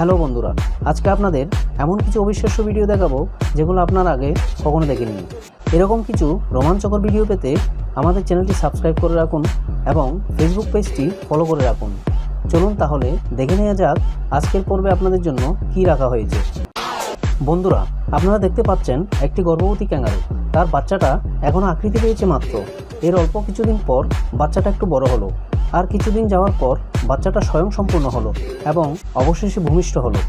Hello বন্ধুরা, আজকে আপনাদের এমন কিছু অবিশ্বাস্য ভিডিও দেখাবো যেগুলো আপনার আগে কখনো দেখেননি। এরকম কিছু রোমাঞ্চকর ভিডিও পেতে আমাদের চ্যানেলটি সাবস্ক্রাইব করে রাখুন এবং ফেসবুক পেজটি ফলো করে রাখুন। চলুন তাহলে দেখে নেওয়া যাক আজকের পর্বে আপনাদের জন্য কী রাখা হয়েছে। বন্ধুরা, আপনারা দেখতে পাচ্ছেন একটি গর্ভবতী ক্যাঙ্গারু। তার বাচ্চাটা এখনও আকৃতি পেয়েছে মাত্র। এর অল্প কিছুদিন পর বাচ্চাটা একটু বড় হলো। আর কিছুদিন যাওয়ার পর বাচ্চাটা স্বয়ং সম্পূর্ণ হলো এবং অবশেষে ভূমিষ্ঠ হলো।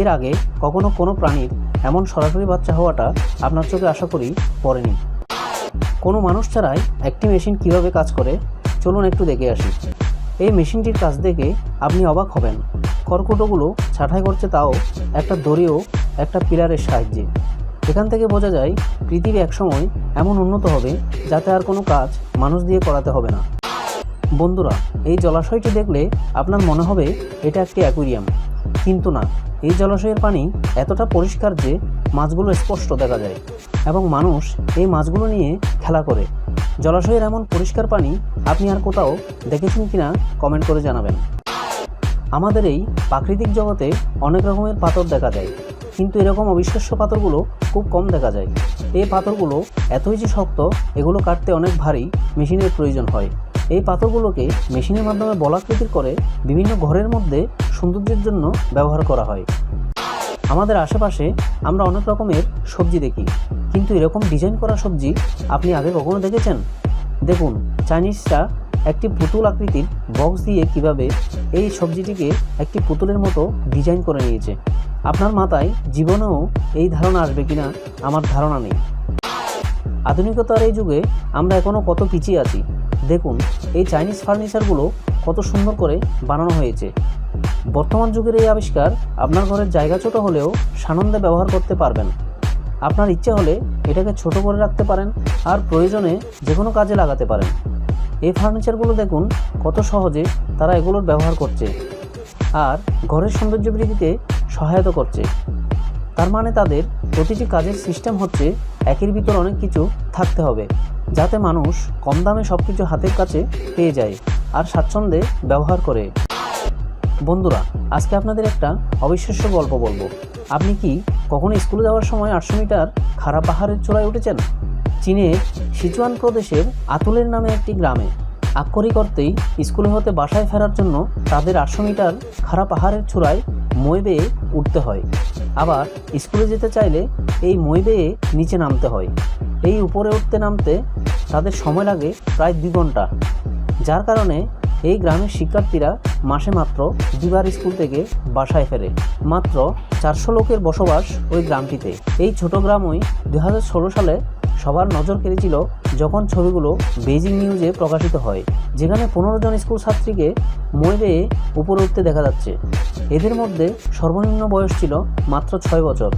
এর আগে কখনো কোনো প্রাণীর এমন সরাসরি বাচ্চা হওয়াটা আপনার চোখে আশা করি পড়েনি। কোনো মানুষ ছাড়াই একটি মেশিন কীভাবে কাজ করে, চলুন একটু দেখে আসি। এই মেশিনটির কাজ দেখে আপনি অবাক হবেন। খড়কুটোগুলো ছাঁটাই করছে তাও একটা দড়িও একটা পিলারের সাহায্যে। এখান থেকে বোঝা যায় পৃথিবী একসময় এমন উন্নত হবে যাতে আর কোনো কাজ মানুষ দিয়ে করাতে হবে না। বন্ধুরা, এই জলাশয়টি দেখলে আপনার মনে হবে এটা একটি অ্যাকুরিয়াম। কিন্তু না, এই জলাশয়ের পানি এতটা পরিষ্কার যে মাছগুলো স্পষ্ট দেখা যায় এবং মানুষ এই মাছগুলো নিয়ে খেলা করে। জলাশয়ের এমন পরিষ্কার পানি আপনি আর কোথাও দেখেছেন কিনা কমেন্ট করে জানাবেন। আমাদের এই প্রাকৃতিক জগতে অনেক রকমের পাথর দেখা যায়, কিন্তু এরকম অবিশ্বাস্য পাথরগুলো খুব কম দেখা যায়। এই পাথরগুলো এতই যে শক্ত, এগুলো কাটতে অনেক ভারী মেশিনের প্রয়োজন হয়। এই পাথরগুলোকে মেশিনের মাধ্যমে বলাকৃতির করে বিভিন্ন ঘরের মধ্যে সৌন্দর্যের জন্য ব্যবহার করা হয়। আমাদের আশেপাশে আমরা অনেক রকমের সবজি দেখি, কিন্তু এরকম ডিজাইন করা সবজি আপনি আগে কখনো দেখেছেন? দেখুন, চাইনিজরা একটি পুতুল আকৃতির বক্স দিয়ে কীভাবে এই সবজিটিকে একটি পুতুলের মতো ডিজাইন করে নিয়েছে। আপনার মাথায় জীবনেও এই ধারণা আসবে কিনা আমার ধারণা নেই। আধুনিকতার এই যুগে আমরা এখনও কত পিছিয়ে আছি। দেখুন, এই চাইনিজ ফার্নিচারগুলো কত সুন্দর করে বানানো হয়েছে। বর্তমান যুগের এই আবিষ্কার আপনার ঘরের জায়গা ছোট হলেও সানন্দে ব্যবহার করতে পারবেন। আপনার ইচ্ছে হলে এটাকে ছোট করে রাখতে পারেন আর প্রয়োজনে যে কোনো কাজে লাগাতে পারেন। এই ফার্নিচারগুলো দেখুন কত সহজে তারা এগুলোর ব্যবহার করছে আর ঘরের সৌন্দর্য বৃদ্ধিতে সহায়তা করছে। তার মানে তাদের প্রতিটি কাজের সিস্টেম হচ্ছে একের ভিতর অনেক কিছু থাকতে হবে। যাতে মানুষ কম দামে সব কিছু হাতের কাছে পেয়ে যায় আর স্বাচ্ছন্দ্যে ব্যবহার করে। বন্ধুরা, আজকে আপনাদের একটা অবিশ্বাস্য গল্প বলব। আপনি কি কখনো স্কুলে যাওয়ার সময় আটশো মিটার খারাপ পাহাড়ের চূড়ায় উঠেছেন? চীনের সিচুয়ান প্রদেশের আতুলের নামে একটি গ্রামে। আক্ষরিক অর্থেই স্কুলে হতে বাসায় ফেরার জন্য তাদের আটশো মিটার খারাপ পাহাড়ের চূড়ায় মই বেয়ে উঠতে হয়। আবার স্কুলে যেতে চাইলে এই মই বেয়ে নিচে নামতে হয়। এই উপরে উঠতে নামতে তাদের সময় লাগে প্রায় দুই ঘণ্টা। যার কারণে এই গ্রামের শিক্ষার্থীরা মাসে মাত্র দুবার স্কুল থেকে বাসায় ফেরে। মাত্র চারশো লোকের বসবাস ওই গ্রামটিতে। এই ছোট গ্রামই দু হাজার ষোলো সালে সবার নজর কেড়েছিল যখন ছবিগুলো বেজিং নিউজে প্রকাশিত হয়, যেখানে পনেরো জন স্কুল ছাত্রীকে মই বেয়ে উপরে উঠতে দেখা যাচ্ছে। এদের মধ্যে সর্বনিম্ন বয়স ছিল মাত্র ছয় বছর।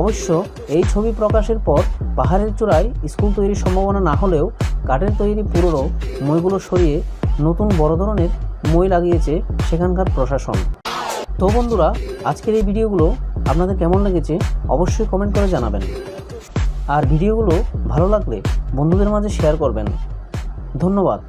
অবশ্য এই ছবি প্রকাশের পর পাহাড়ের চূড়ায় স্কুল তৈরির সম্ভাবনা না হলেও কাঠের তৈরি পুরনো মইগুলো সরিয়ে নতুন বড় ধরনের মই লাগিয়েছে সেখানকার প্রশাসন। তো বন্ধুরা, আজকের এই ভিডিওগুলো আপনাদের কেমন লেগেছে অবশ্যই কমেন্ট করে জানাবেন। আর ভিডিওগুলো ভালো লাগলে বন্ধুদের মাঝে শেয়ার করবেন। ধন্যবাদ।